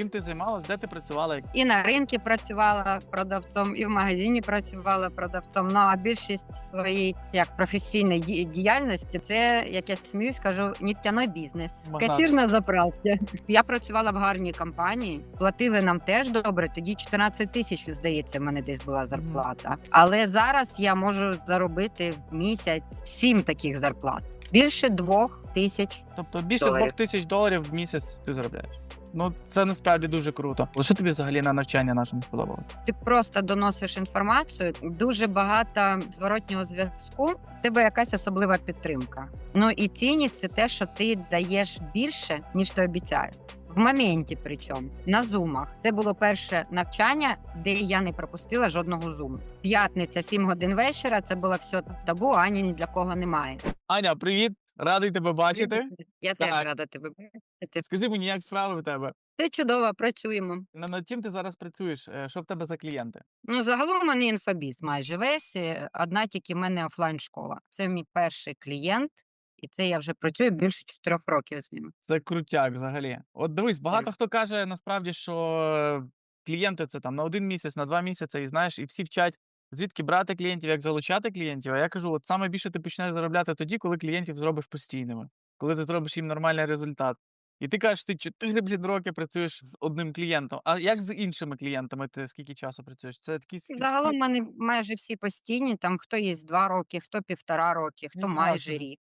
Чим ти займалась? Де ти працювала? І на ринку працювала продавцом, і в магазині працювала продавцом. Ну а більшість своєї як професійної діяльності це як я сміюсь, кажу, нефтяний бізнес. Магнат. Касір на заправці. Я працювала в гарній компанії, платили нам теж добре. Тоді 14 тисяч, здається, в мене десь була зарплата. Але зараз я можу заробити в місяць сім таких зарплат. Більше двох тисяч. Тобто більше Доларів. двох тисяч доларів в місяць ти заробляєш. Ну це насправді дуже круто. Що тобі взагалі на навчання нашому сподобалось? Ти просто доносиш інформацію, дуже багато зворотнього зв'язку. в Тебе якась особлива підтримка. Ну і цінність це те, що ти даєш більше, ніж ти обіцяєш. В моменті, причому на зумах, це було перше навчання, де я не пропустила жодного зуму. П'ятниця, 7 годин вечора. Це було все табу. Ані ні для кого немає. Аня, привіт! Радий тебе бачити. Я теж рада тебе бачити. Скажи мені, як справи в тебе? Це чудово, працюємо. На- Над чим ти зараз працюєш? Е, Що в тебе за клієнти? Ну, загалом у мене інфобіз майже весь. е, Одна тільки в мене офлайн школа. Це мій перший клієнт, і це я вже працюю більше чотирьох років з ним. Це крутяк взагалі. От дивись, багато хто каже насправді, що клієнти це там на один місяць, на два місяці, і знаєш, і всі вчать, звідки брати клієнтів, як залучати клієнтів. А я кажу, от саме більше ти почнеш заробляти тоді, коли клієнтів зробиш постійними, коли ти зробиш їм нормальний результат. І ти кажеш, ти 4 блін, роки працюєш з одним клієнтом. А як з іншими клієнтами ти скільки часу працюєш? Це такі Загалом в мене майже всі постійні, там хто є два роки, хто півтора роки, хто Нічого майже собі. рік.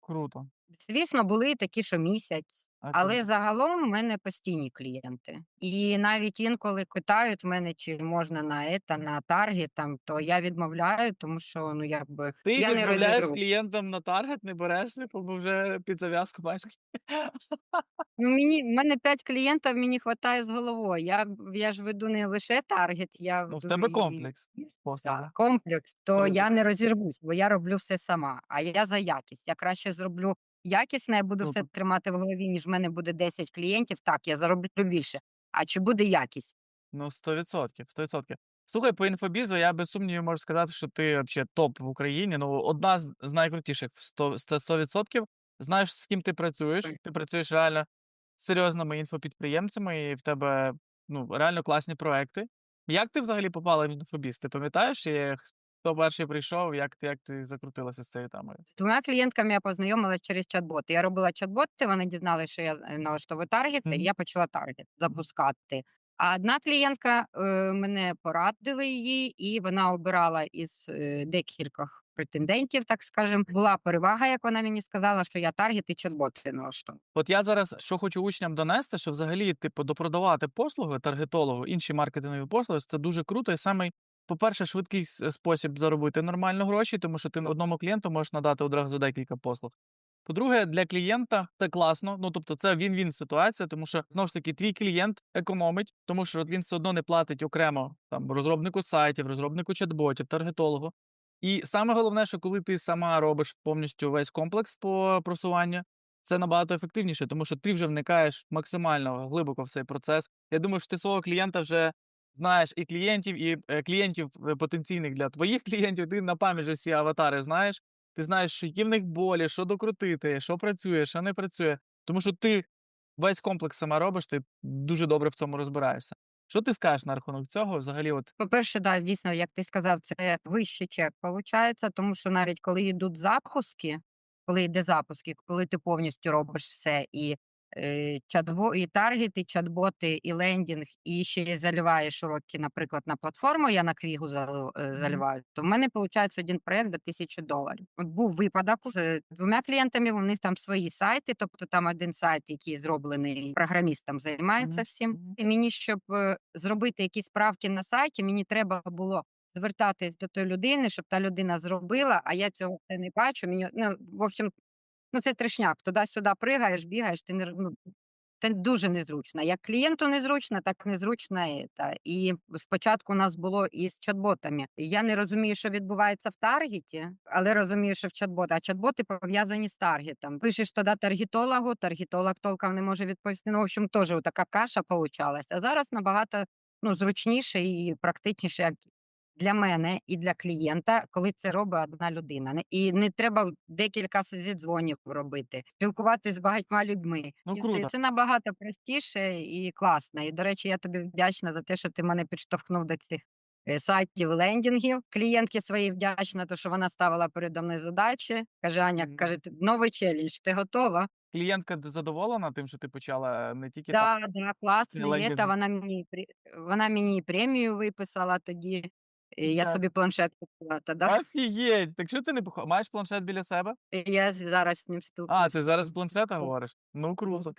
круто. Звісно, були і такі, що місяць. Але загалом у мене постійні клієнти. І навіть інколи питають мене, чи можна на ета, на таргет, там, то я відмовляю, тому що ну якби Ти я не відмовляєш клієнтам на таргет, не береш, бо вже під зав'язку маєш. Ну, мені в мене 5 клієнтів, мені вистачає з головою. Я, я ж веду не лише таргет, я Ну, в тебе і комплекс так, комплекс, то Круто. я не розірвусь, бо я роблю все сама. А я за якість. Я краще зроблю якісне, я буду все тримати в голові, ніж в мене буде 10 клієнтів. Так, я зароблю більше. А чи буде якість? Ну, 100%, 100%. Слухай, по інфобізу, я без сумнівів можу сказати, що ти взагалі топ в Україні. Ну, одна з, найкрутіших в 100, це 100%. Знаєш, з ким ти працюєш. Ти працюєш реально з серйозними інфопідприємцями, і в тебе ну, реально класні проекти. Як ти взагалі попала в інфобіз? Ти пам'ятаєш, хто перший прийшов, як ти, як ти закрутилася з цією темою? З двома клієнтками я познайомилася через чат-боти. Я робила чат-боти, вони дізналися, що я е, налаштовую таргети, Мгм. і я почала таргет запускати. А одна клієнтка е, мене порадили її, і вона обирала із е, декількох претендентів, так скажем. Була перевага, як вона мені сказала, що я таргет і чат-боти налаштовую. От я зараз що хочу учням донести, що взагалі, типу, допродавати послуги таргетологу, інші маркетингові послуги, це дуже круто. І саме, по-перше, швидкий спосіб заробити нормально гроші, тому що ти одному клієнту можеш надати одразу декілька послуг. По-друге, для клієнта це класно. Ну тобто, це він-він ситуація, тому що знову ж таки твій клієнт економить, тому що він все одно не платить окремо там розробнику сайтів, розробнику чат-ботів, таргетологу. І саме головне, що коли ти сама робиш повністю весь комплекс по просуванню, це набагато ефективніше, тому що ти вже вникаєш максимально глибоко в цей процес. Я думаю, що ти свого клієнта вже знаєш і клієнтів, і е, клієнтів е, потенційних для твоїх клієнтів. Ти на пам'ять всі аватари знаєш. Ти знаєш, що які в них болі, що докрутити, що працює, що не працює. Тому що ти весь комплекс сама робиш, ти дуже добре в цьому розбираєшся. Що ти скажеш на рахунок цього? Взагалі, от По-перше, да, дійсно, як ти сказав, це вищий чек виходить, тому що навіть коли йдуть запуски, коли йде запуски, коли ти повністю робиш все і і таргет, і чат-боти, і лендінг, і ще й заливаєш уроки, наприклад, на платформу, я на квігу е, заливаю, то в мене виходить один проєкт до тисячі доларів. От був випадок з е, двома клієнтами, у них там свої сайти, тобто там один сайт, який зроблений програмістом, займається всім. І мені, щоб е, зробити якісь правки на сайті, мені треба було звертатись до тої людини, щоб та людина зробила, а я цього не бачу. Мені, ну, в общем, ну це трешняк. Туди-сюди пригаєш, бігаєш, ти не ну, це дуже незручно. Як клієнту незручно, так незручно і та. І спочатку у нас було і з чат-ботами. Я не розумію, що відбувається в таргеті, але розумію, що в чат-бот. А чат-боти пов'язані з таргетом. Пишеш тоді таргетологу, таргетолог толком не може відповісти. Ну, в общем, теж така каша получалась. А зараз набагато ну, зручніше і практичніше, як для мене і для клієнта, коли це робить одна людина. І не треба декілька зідзвонів робити, спілкуватися з багатьма людьми. Ну, і все. круто. Це набагато простіше і класно. І, до речі, я тобі вдячна за те, що ти мене підштовхнув до цих е, сайтів, лендінгів. Клієнтки своїй вдячна, то що вона ставила передо мною задачі. Каже, Аня, каже, «Ти- новий челендж, ти готова? Клієнтка задоволена тим, що ти почала е, не тільки Да, да, класно. Це вона мені вона мені премію виписала тоді. Я Да. собі планшет купила. Та, да? Офігеть! Так що ти не пох... маєш планшет біля себе? Я з- зараз з ним А, спілкуюся. ти зараз з планшета говориш? Ну круто.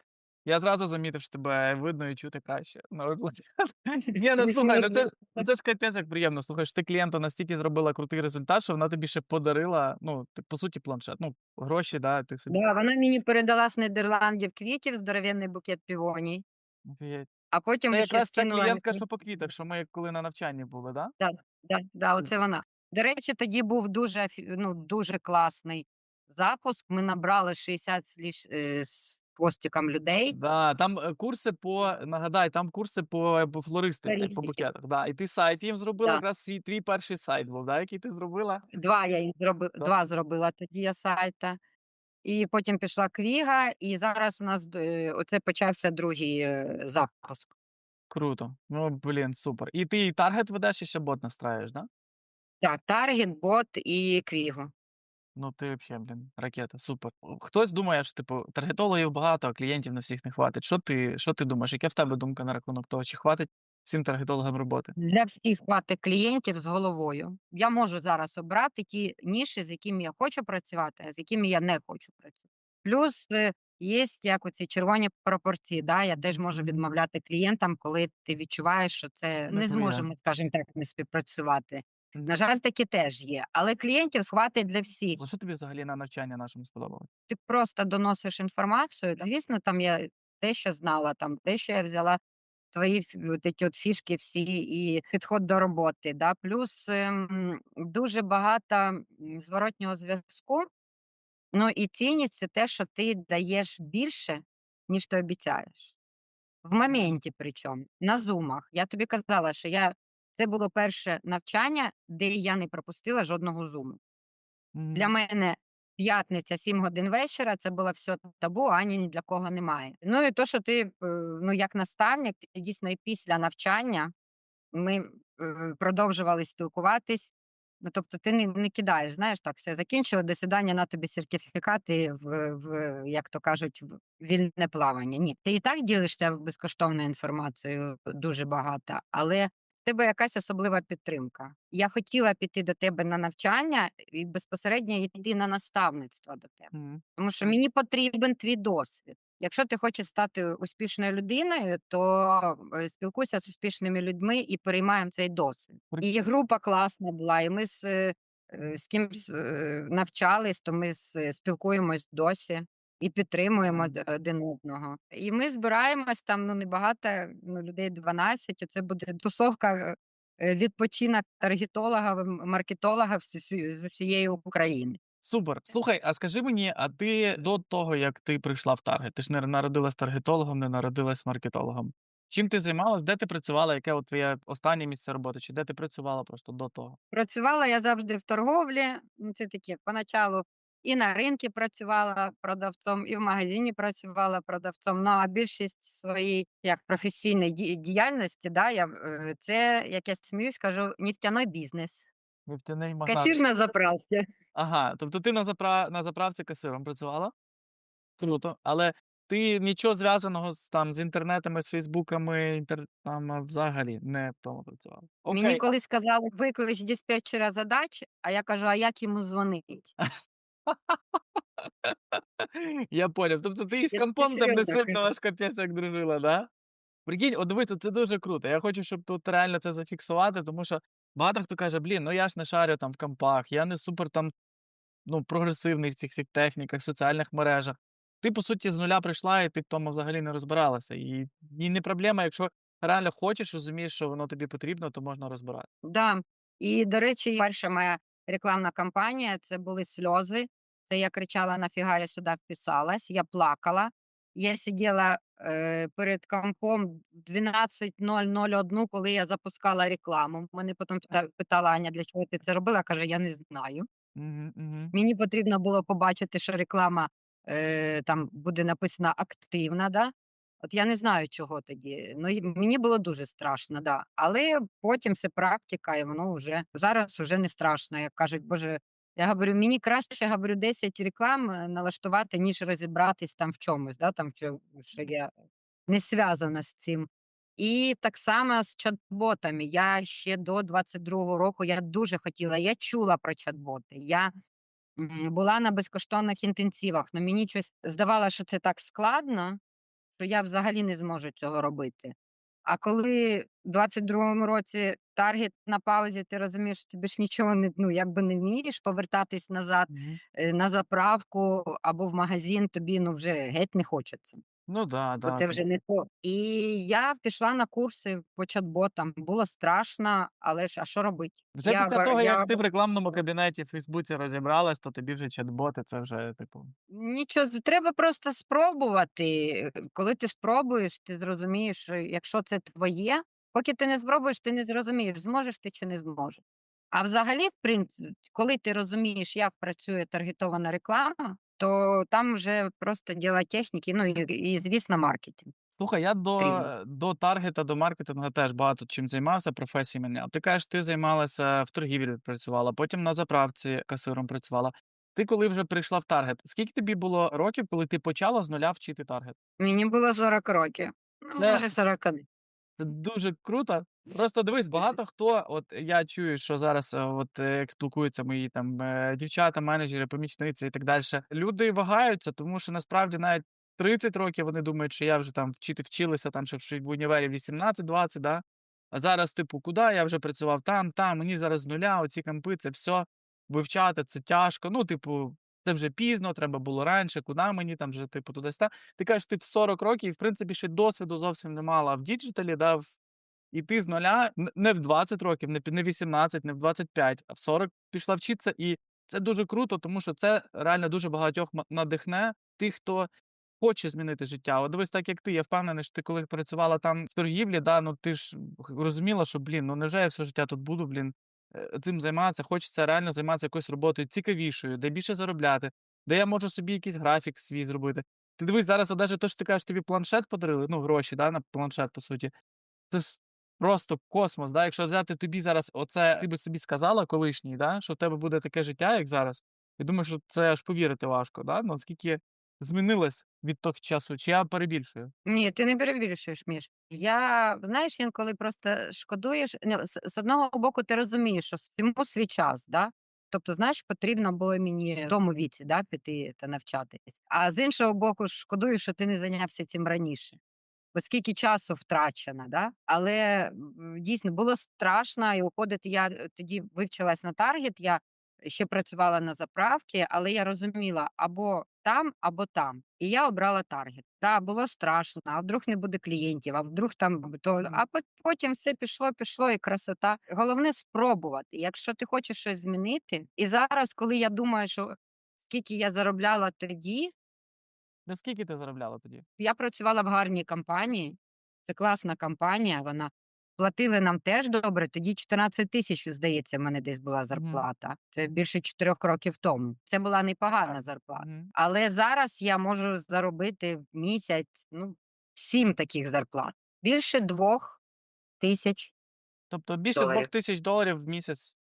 Я зразу замітив, що тебе видно і чути краще. Новий планшет. Ні, ну слухай, ну це, ж- ну це ж капець як приємно. Слухай, що ти клієнту настільки зробила крутий результат, що вона тобі ще подарила, ну, ти, по суті, планшет. Ну, гроші, да, ти собі. Да, вона мені передала з Нідерландів квітів, здоровенний букет півоній, Офігеть. А потім Це ще якраз ця скинула клієнтка, що по квітах, що ми коли на навчанні були, да? Да, да, да, оце вона. До речі, тоді був дуже, афі- ну, дуже класний запуск. Ми набрали 60 з ліш- е, з хвостиком людей. Да, там е, курси по, нагадай, там курси по, по флористиці, по букетах. Да. І ти сайт їм зробила, Да. якраз свій, твій перший сайт був, да, який ти зробила. Два я їм зробила, Да. два зробила тоді я сайта. І потім пішла Квіга, і зараз у нас е, оце почався другий е, запуск. Круто. Ну, блін, супер. І ти і таргет ведеш, і ще бот настраюєш, да? Так, Таргет, бот і Квігу. Ну, ти взагалі, блін, ракета, супер. Хтось думає, що типу таргетологів багато, а клієнтів на всіх не хватить. Що ти, що ти думаєш? Яка в тебе думка на рахунок того, чи хватить всім таргетологам роботи? Для всіх хватить клієнтів з головою. Я можу зараз обрати ті ніші, з якими я хочу працювати, а з якими я не хочу працювати. Плюс е, є як оці червоні пропорції. Да? Я теж можу відмовляти клієнтам, коли ти відчуваєш, що це Не не зможемо, скажімо так, не співпрацювати. На жаль, такі теж є, але клієнтів схватить для всіх. Що тобі взагалі на навчання нашому сподобалось? Ти просто доносиш інформацію. Звісно, там я те, що знала, там те, що я взяла твої от ті от фішки всі і підход до роботи. Да? Плюс ем, дуже багато зворотнього зв'язку. Ну і цінність це те, що ти даєш більше, ніж ти обіцяєш. В моменті, причому на зумах. Я тобі казала, що я це було перше навчання, де я не пропустила жодного зуму. Для мене п'ятниця, 7 годин вечора, це було все табу, ані ні для кого немає. Ну і то, що ти, е, ну як наставник, дійсно і після навчання ми е, продовжували спілкуватись. Ну, тобто ти не, не кидаєш, знаєш, так, все закінчили, до свидання, на тобі сертифікати в, в, як то кажуть, в вільне плавання. Ні, ти і так ділишся безкоштовною інформацією дуже багато, але тебе якась особлива підтримка. Я хотіла піти до тебе на навчання і безпосередньо йти на наставництво до тебе. Мгм. Тому що мені потрібен твій досвід. Якщо ти хочеш стати успішною людиною, то е, спілкуйся з успішними людьми і переймаємо цей досвід. І група класна була, і ми з, е, з кимсь е, навчались, то ми спілкуємось досі і підтримуємо один одного. І ми збираємось там ну небагато, ну людей 12, Це буде тусовка е, відпочинок таргетолога, маркетолога з з усієї України. Супер. Слухай, а скажи мені, а ти до того, як ти прийшла в таргет, ти ж не народилась таргетологом, не народилась маркетологом. Чим ти займалась? Де ти працювала? Яке от твоє останнє місце роботи? Чи де ти працювала просто до того? Працювала я завжди в торговлі. Ну, це таке, поначалу і на ринку працювала продавцом, і в магазині працювала продавцом. Ну а більшість своєї як професійної діяльності, да, я, е, це, як я сміюсь, кажу, нефтяний бізнес. Нефтяний магнат. Касір на заправці. Ага, тобто ти на запра... на заправці касиром працювала? Круто. Але ти нічого зв'язаного з там з інтернетами, з фейсбуками, інтер... там взагалі не в тому працювала. Окей. Мені колись сказали, виклич диспетчера задач, а я кажу, а як йому дзвонить? Я поняв. Тобто ти із Я компом там не серйозно сильно кажу. аж капець як дружила, да? Прикинь, от дивись, це дуже круто. Я хочу, щоб тут реально це зафіксувати, тому що багато хто каже, блін, ну я ж не шарю там в компах, я не супер там ну, прогресивний в цих всіх техніках, соціальних мережах. Ти, по суті, з нуля прийшла, і ти в тому взагалі не розбиралася. І, і не проблема, якщо реально хочеш, розумієш, що воно тобі потрібно, то можна розбирати. Да. І, до речі, перша моя рекламна кампанія це були сльози. Це я кричала: нафіга я сюди вписалась, я плакала. я сиділа, е, перед компом в 12:00-01, коли я запускала рекламу. Мене потім пита питала Аня: "Для чого ти це робила?" Каже: "Я не знаю". Мгм, мгм. Мені потрібно було побачити, що реклама, е, там буде написано "активна", да. От я не знаю, чого тоді. Ну, і мені було дуже страшно, да. Але потім все практика, і воно вже зараз уже не страшно. Як кажуть, боже, я говорю, мені краще, говорю, 10 реклам, е, налаштувати, ніж розібратись там в чомусь, да, там, що що я не зв'язана з цим. І так само з чат-ботами. Я ще до 22-го року я дуже хотіла, я чула про чат-боти. Я, була на безкоштовних інтенсивах, но мені чось здавалося, що це так складно, що я взагалі не зможу цього робити. А коли в 22-му році таргет на паузі, ти розумієш, що тобі ж нічого не ну, якби не вмієш повертатись назад, mm-hmm. на заправку або в магазин, тобі, ну, вже геть не хочеться. Ну да, Бо да, це це вже не то. І я пішла на курси по чат-ботам. Було страшно, але ж, а що робити? Вже Я після ва того, я як ти в рекламному кабінеті в "Фейсбуці" розібралась, то тобі вже чат-боти це вже, типу Нічого, треба просто спробувати. Е, коли ти спробуєш, ти зрозумієш, що якщо це твоє, поки ти не спробуєш, ти не зрозумієш, зможеш ти чи не зможеш. А взагалі, в принципі, коли ти розумієш, як працює таргетована реклама, то там вже просто діло техніки, ну і і, звісно, маркетинг Слухай, я до до таргета, до маркетингу теж багато чим займався, професії міняв. Ти кажеш, ти займалася в торгівлі працювала, потім на заправці касиром працювала. Ти коли вже прийшла в таргет, скільки тобі було років, коли ти почала з нуля вчити таргет? Мені було 40 років. Ну, Це може, 41. Це дуже круто. Просто дивись, багато хто, от я чую, що зараз, е, от е, як спілкуються мої там е, дівчата, менеджери, помічниці і так далі. Люди вагаються, тому що насправді навіть 30 років вони думають, що я вже там вчити вчилися там ще в універі 18-20, да? А зараз, типу, куди? Я вже працював там, там, мені зараз з нуля, оці кампи, це все вивчати, це тяжко. Ну, типу, це вже пізно, треба було раніше, куди мені там вже, типу, туди ста. Ти кажеш, ти в 40 років, і в принципі, ще досвіду зовсім не мала в діджиталі, да, в і ти з нуля не в 20 років, не не 18, не в 25, а в 40 пішла вчитися. І це дуже круто, тому що це реально дуже багатьох надихне тих, хто хоче змінити життя. От дивись, так як ти, я впевнений, що ти коли працювала там в торгівлі, да, ну ти ж розуміла, що, блін, ну невже я все життя тут буду, блін, е, цим займатися. Хочеться реально займатися якоюсь роботою цікавішою, де більше заробляти, де я можу собі якийсь графік свій зробити. Ти дивись, зараз от даже те, що ти кажеш, тобі планшет подарили, ну, гроші, да, на планшет, по суті. Це ж просто космос, да. Якщо взяти тобі зараз оце, ти би собі сказала колишній, да, що в тебе буде таке життя, як зараз. Я думаю, що це аж повірити важко, да, наскільки змінилось від того часу, чи я перебільшую? Ні, ти не перебільшуєш, Міш. Я, знаєш, інколи просто шкодуєш. Ну, з, з одного боку, ти розумієш, що всьому свій час, да? Тобто, знаєш, потрібно було мені в тому віці да, піти та навчатись. А з іншого боку, шкодую, що ти не зайнявся цим раніше. Бо скільки часу втрачено, да? але дійсно було страшно, і уходити я е, тоді вивчилась на таргет, я ще працювала на заправці, але я розуміла або там, або там. І я обрала таргет. Да, було страшно, а вдруг не буде клієнтів, а вдруг там то, а потім все пішло, пішло, і красота. Головне спробувати. Якщо ти хочеш щось змінити, і зараз, коли я думаю, що скільки я заробляла тоді, Наскільки ти заробляла тоді? я працювала в гарній компанії. Це класна компанія. Вона платили нам теж добре. Тоді 14 тисяч, здається, в мене десь була зарплата. Це більше 4 років тому. Це була непогана зарплата. Мгм. Але зараз я можу заробити в місяць ну, 7 таких зарплат. Більше 2 тисяч Тобто більше доларів. 2000 доларів в місяць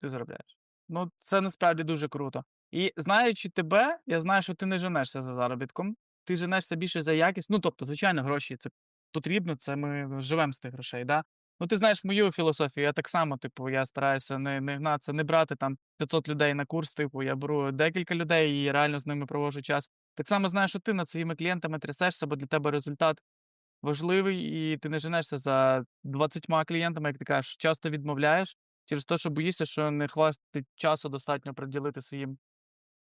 ти заробляєш. Ну, це насправді дуже круто. І знаючи тебе, я знаю, що ти не женешся за заробітком, ти женешся більше за якість. Ну, тобто, звичайно, гроші це потрібно, це ми живемо з тих грошей, да? Ну, ти знаєш мою філософію, я так само, типу, я стараюся не, не гнатися, не брати там 500 людей на курс, типу, я беру декілька людей і реально з ними проводжу час. Так само знаю, що ти над своїми клієнтами трясешся, бо для тебе результат важливий, і ти не женешся за 20 клієнтами, як ти кажеш, часто відмовляєш через те, що боїшся, що не хватить часу достатньо приділити своїм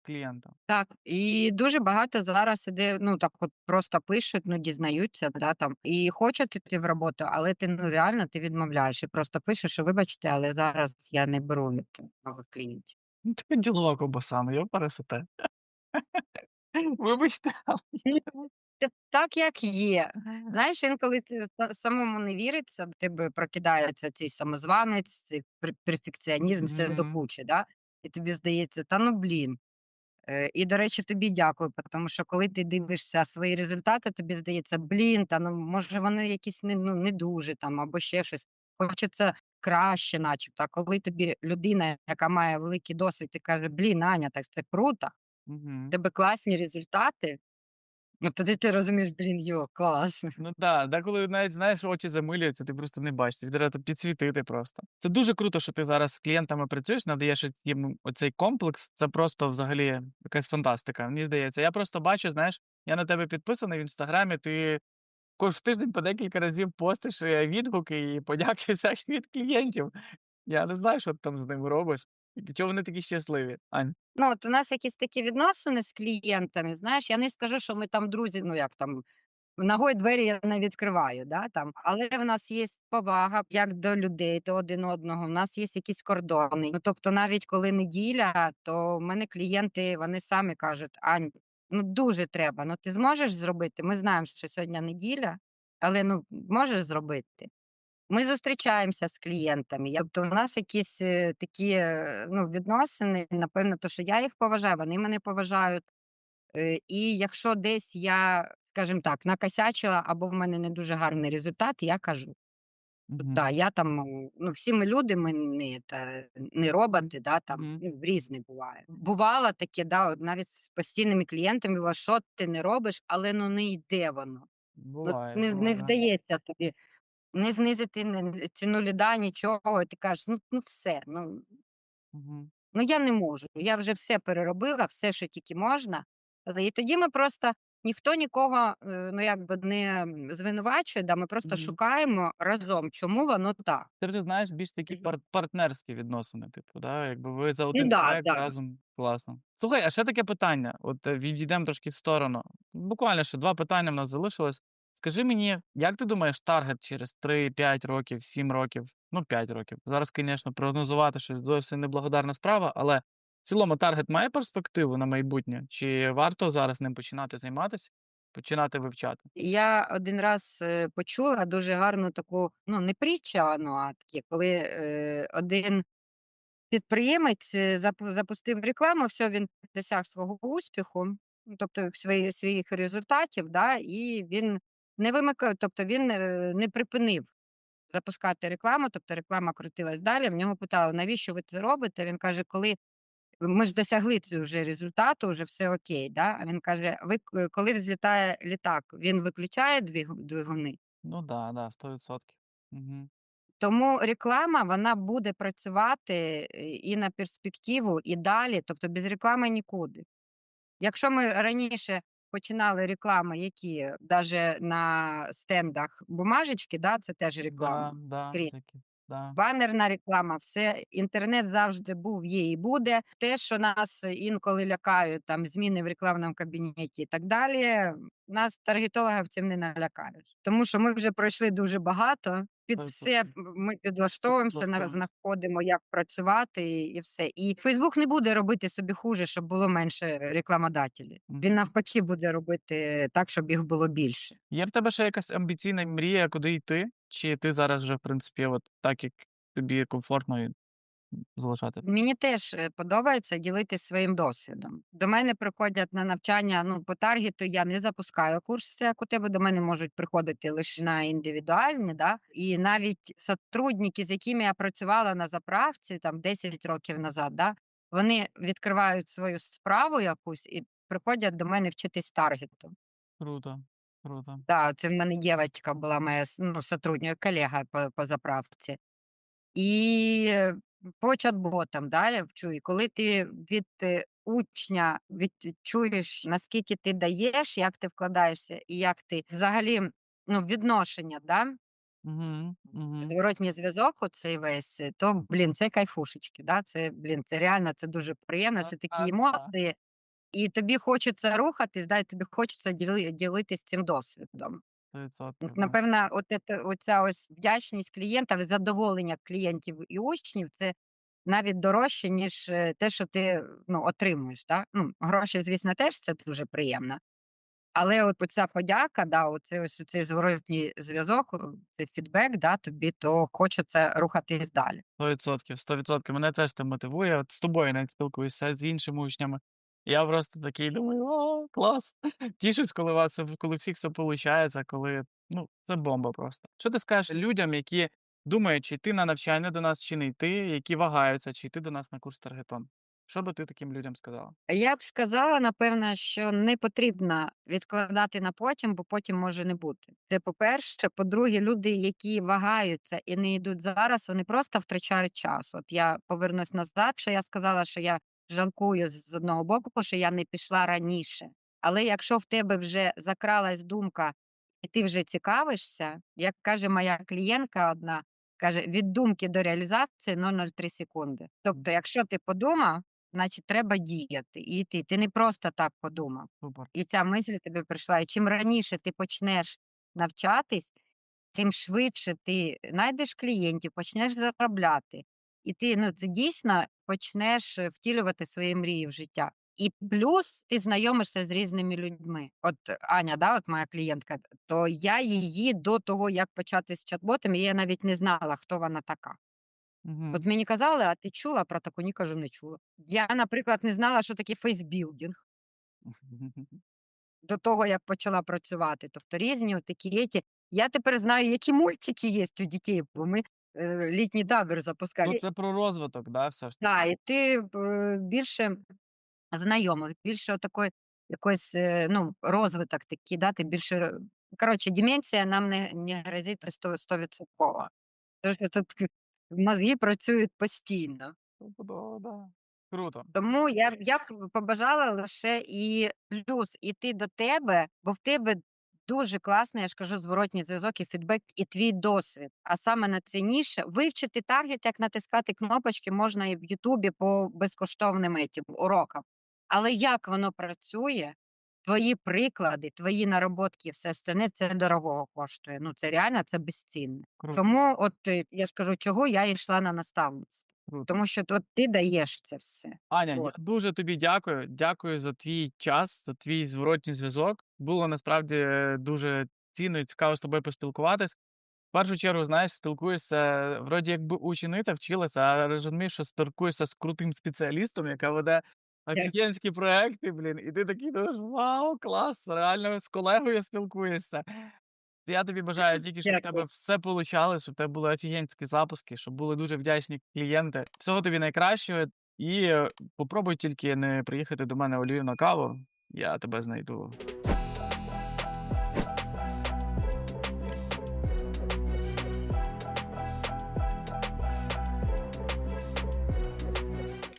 клієнтам. Так, і дуже багато зараз іде, ну так от просто пишуть, ну дізнаються, да, там, і хочуть іти в роботу, але ти ну реально ти відмовляєш і просто пишеш, що вибачте, але зараз я не беру від нових клієнтів. Ну, така ділова ковбаса, ну його пересете. Вибачте, але так, як є. Знаєш, інколи ти са самому не віриться, в тебе прокидається цей самозванець, цей пер перфекціонізм, все до Мгм. кучі, да, і тобі здається: "Та ну блін". Е, і, до речі, тобі дякую, тому що коли ти дивишся свої результати, тобі здається: "Блін, та ну може вони якісь не ну не дуже там або ще щось". Хочеться краще начебто. А коли тобі людина, яка має великий досвід і каже: "Блін, Аня, так це круто, угу. Тебе класні результати". От тоді ти розумієш: "Блін, йо, клас". Ну да, деколи навіть, знаєш, очі замилюються, ти просто не бачиш, тобі треба підсвітити просто. Це дуже круто, що ти зараз з клієнтами працюєш, надаєш їм оцей комплекс. Це просто взагалі якась фантастика, мені здається. Я просто бачу, знаєш, я на тебе підписаний в інстаграмі, ти кожен тиждень по декілька разів постиш е, відгуки і подяки всякі від клієнтів. Я не знаю, що ти там з ними робиш. Чого вони такі щасливі, Ань. Ну, от у нас якісь такі відносини з клієнтами, знаєш, я не скажу, що ми там друзі, ну як там, ногою двері я не відкриваю, да, там, але в нас є повага як до людей, до один одного, у нас є якісь кордони. Ну, тобто, навіть коли неділя, то в мене клієнти, вони самі кажуть: "Ань, ну дуже треба, ну ти зможеш зробити? Ми знаємо, що сьогодні неділя, але ну можеш зробити?" Ми зустрічаємося з клієнтами. Тобто, у нас якісь, е, такі, е, ну, відносини, напевно, то, що я їх поважаю, вони мене поважають. Е, і якщо десь я, скажімо так, накосячила або в мене не дуже гарний результат, я кажу. Мгм. Да, я там, ну, всі ми люди, ми не те, не роботи, да, там, Мгм. ну, різне буває. Бувало таке, да, от навіть з постійними клієнтами, що ти не робиш, але ну не йде воно. Буває, не не буває, да. вдається тобі не знизити ціну ліда, нічого, і ти кажеш: "Ну ну все, ну Мгм. ну я не можу, я вже все переробила, все, що тільки можна". Але і тоді ми просто ніхто нікого, е, ну, якби не звинувачує, да, ми просто Мгм. шукаємо разом, чому воно так. Це ти знаєш більш такі Мгм. пар партнерські відносини, типу, да? Якби ви за Ну один да, проект да. разом класно. Слухай, а ще таке питання. От е, відійдемо трошки в сторону. Буквально ще два питання в нас залишилось. Скажи мені, як ти думаєш, таргет через 3, 5 років, 7 років, ну 5 років. Зараз, звісно, прогнозувати щось досить неблагодарна справа, але в цілому таргет має перспективу на майбутнє? Чи варто зараз ним починати займатися, починати вивчати? Я один раз, е, почула дуже гарну таку, ну, не притча, ну, а таке, коли, е, один підприємець, е, запу запустив рекламу, все, він досяг свого успіху, ну, тобто свої своїх результатів, да, і він не вимика тобто він, е, не припинив запускати рекламу, тобто реклама крутилась далі. В нього питали: "Навіщо ви це робите?" Він каже: "Коли ми ж досягли цього вже результату, вже все окей". Да? А він каже: "Ви коли взлітає літак, він виключає двигуни?" Ну да, да, 100%. Угу. Тому реклама вона буде працювати, е, і на перспективу, і далі, тобто без реклами нікуди. Якщо ми раніше починали реклами, які даже на стендах бумажечки, да, це теж Да, реклама да, скрізь. такі, да. Банерна реклама, все, інтернет завжди був, є і буде. Те, що нас інколи лякають, там зміни в рекламному кабінеті і так далі, нас таргетологів цим не налякають. Тому що ми вже пройшли дуже багато. Під все ми підлаштовуємося, на- знаходимо, як працювати, і, і все. І Фейсбук не буде робити собі хуже, щоб було менше рекламодателів. Він навпаки буде робити так, щоб їх було більше. Є в тебе ще якась амбіційна мрія, куди йти? Чи ти зараз вже, в принципі, от так, як тобі комфортно залишати? Мені теж е, подобається ділитися своїм досвідом. До мене приходять на навчання. Ну, по таргету я не запускаю курси, як у тебе до мене можуть приходити лише на індивідуальні. Да? І навіть сотрудники, з якими я працювала на заправці там 10 років назад, да? вони відкривають свою справу якусь і приходять до мене вчитись таргету. Круто, круто. Да, це в мене дівчинка була моя ну, сотрудник, колега по, по заправці. І по чат-ботам, да, я вчу. І коли ти від е, учня відчуєш, наскільки ти даєш, як ти вкладаєшся, і як ти взагалі ну, відношення, да, Угу, угу. зворотній зв'язок, оцей весь, е, то блін, це кайфушечки. Да? Це блін, це реально це дуже приємно. Це такі емоції, і тобі хочеться рухатись, да, і тобі хочеться діли, ділитись цим досвідом. 100%. От, напевно, от ете, оця ось вдячність клієнта, задоволення клієнтів і учнів це навіть дорожче, ніж е, те, що ти ну, отримуєш. Да? Ну, гроші, звісно, теж це дуже приємно. Але от оця подяка, да, оцей ось цей зворотній зв'язок, о, цей фідбек, да, тобі, то хочеться рухатись далі. 100%, 100%. Мене теж це мотивує. От з тобою навіть спілкуюся, з іншими учнями. Я просто такий думаю: "О, клас!" Тішусь, коли у вас коли всіх все получається, коли ну, це бомба просто. Що ти скажеш людям, які думають, чи йти на навчання до нас, чи не йти, які вагаються, чи йти до нас на курс таргетон? Що би ти таким людям сказала? Я б сказала, напевно, що не потрібно відкладати на потім, бо потім може не бути. Це по-перше. По-друге, люди, які вагаються і не йдуть зараз, вони просто втрачають час. От я повернусь назад, що я сказала, що я жалкую з одного боку, що я не пішла раніше. Але якщо в тебе вже закралась думка, і ти вже цікавишся, як каже моя клієнтка одна, каже: "Від думки до реалізації 0,03 секунди". Тобто, якщо ти подумав, значить треба діяти і йти. Ти не просто так подумав. І ця мисль тобі прийшла. І чим раніше ти почнеш навчатись, тим швидше ти знайдеш клієнтів, почнеш заробляти. І ти, ну, це дійсно почнеш е, втілювати свої мрії в життя. І плюс ти знайомишся з різними людьми. От Аня, да, от моя клієнтка, то я її до того, як почати з чат-ботами, я навіть не знала, хто вона така. Мгм. От мені казали: "А ти чула про таку?" Ні, кажу, не чула. Я, наприклад, не знала, що таке фейсбілдинг до того, як почала працювати. Тобто різні такі. Я тепер знаю, які мультики є у дітей, бо ми е, літній табір запускали. Ну, це про розвиток, да, все ж таки. Да, і ти е, більше знайомих, більше такої якоїсь е, ну, розвиток такий, да, ти більше. Коротше, деменція нам не, не грозить це сто- стовідсотково. Тому що тут к- мозги працюють постійно. Стопудово, да. Круто. Тому я б я б побажала лише і плюс іти до тебе, бо в тебе дуже класний, я ж кажу, зворотній зв'язок і фідбек, і твій досвід. А саме найцінніше вивчити таргет, як натискати кнопочки, можна і в Ютубі по безкоштовним етім урокам. Але як воно працює, твої приклади, твої нароботки, все остальне, це дорогого коштує. Ну це реально це безцінне. Круто. Тому, от е, я ж кажу, чого я йшла на наставництво. Круто. Тому що от ти даєш це все. Аня, Вот. я дуже тобі дякую. Дякую за твій час, за твій зворотній зв'язок. Було насправді е, дуже цінно і цікаво з тобою поспілкуватись. В першу чергу, знаєш, спілкуєшся, вроді якби учениця вчилася, а розумієш, що спілкуєшся з крутим спеціалістом, яка веде офігенські проекти, блін, і ти такий думаєш, вау, клас, реально з колегою спілкуєшся. Я тобі бажаю тільки, щоб в тебе все получалось, щоб в тебе були офігенські запуски, щоб були дуже вдячні клієнти. Всього тобі найкращого. І е, попробуй тільки не приїхати до мене у Львів на каву. Я тебе знайду.